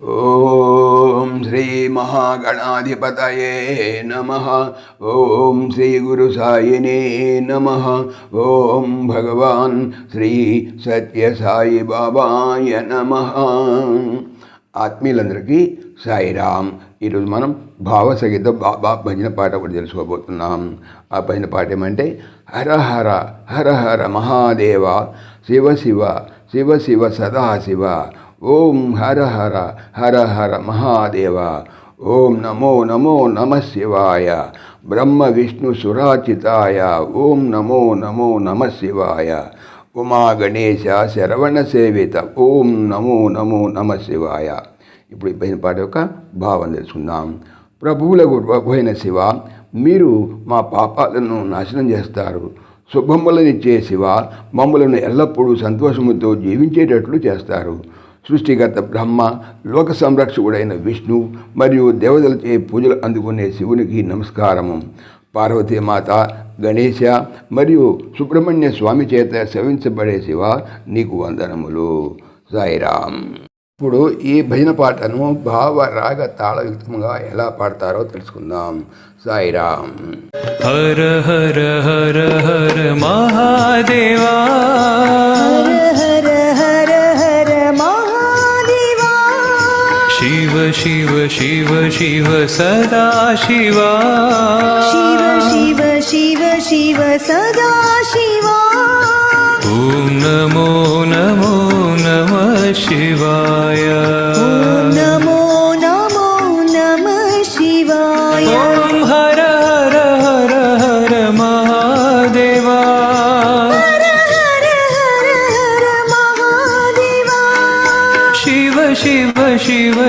ఓం శ్రీ మహాగణాధిపతయే నమ. ఓం శ్రీ గురు సాయినే నమ. ఓం భగవాన్ శ్రీ సత్యసాయి బాబాయ నమ. ఆత్మీయులందరికీ సాయిరామ్ ఈరోజు మనం భావసహిత బాబా భజన పాట ఒకటి తెలుసుకోబోతున్నాం. ఆ భజన పాట ఏమంటే హర హర హర హర మహాదేవ శివ శివ శివ శివ సదా శివ ఓం హర హర హర హర మహాదేవ. ఓం నమో నమో నమ శివాయ. బ్రహ్మ విష్ణు సురాచితాయ ఓం నమో నమో నమ శివాయ. ఉమా గణేశ శరవణ సేవిత. ఓం నమో నమో నమ శివాయ. ఇప్పుడు ఈ పైన పాట యొక్క భావం తెలుసుకుందాం. ప్రభువుల ప్రభువైన శివ మీరు మా పాపాలను నాశనం చేస్తారు. శుభములనిచ్చే శివ మమ్మలను ఎల్లప్పుడూ సంతోషముతో జీవించేటట్లు చేస్తారు. సృష్టికర్త బ్రహ్మ లోక సంరక్షకుడైన విష్ణు మరియు దేవతలచే పూజలు అందుకునే శివునికి నమస్కారము. పార్వతీమాత గణేశ మరియు సుబ్రహ్మణ్య స్వామి చేత శవించబడే శివ నీకు వందనములు. సాయిరామ్ ఇప్పుడు ఈ భజన పాటను భావ రాగ తాళయుక్తంగా ఎలా పాడతారో తెలుసుకుందాం. సాయిరామ్ హర హర హర హర మహాదేవా शिव शिव शिव सदा शिवा। शिव शिव शिव शिव सदा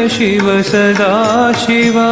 शिव सदा शिवा।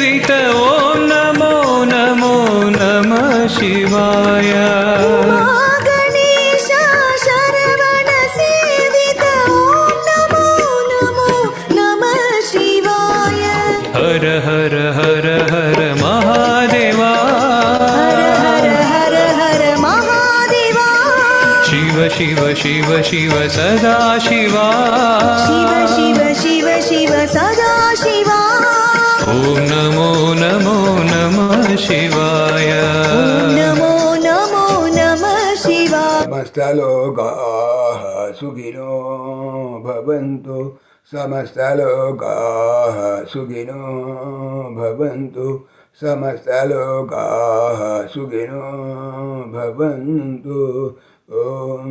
वित ॐ नमो नमो नमः शिवाय। शि हर हर हर हर महादेवार हर हर शिव शिव शिव शिव सदाशिवा शिव सदा शिवा ॐ नमो नमो नमः शिवाय नमो नमो नमः शिवाय समस्तलोकाः सुखिनो भवन्तु समस्तलोकाः सुखिनो भवन्तु समस्तलोकाः सुखिनो भवन्तु ॐ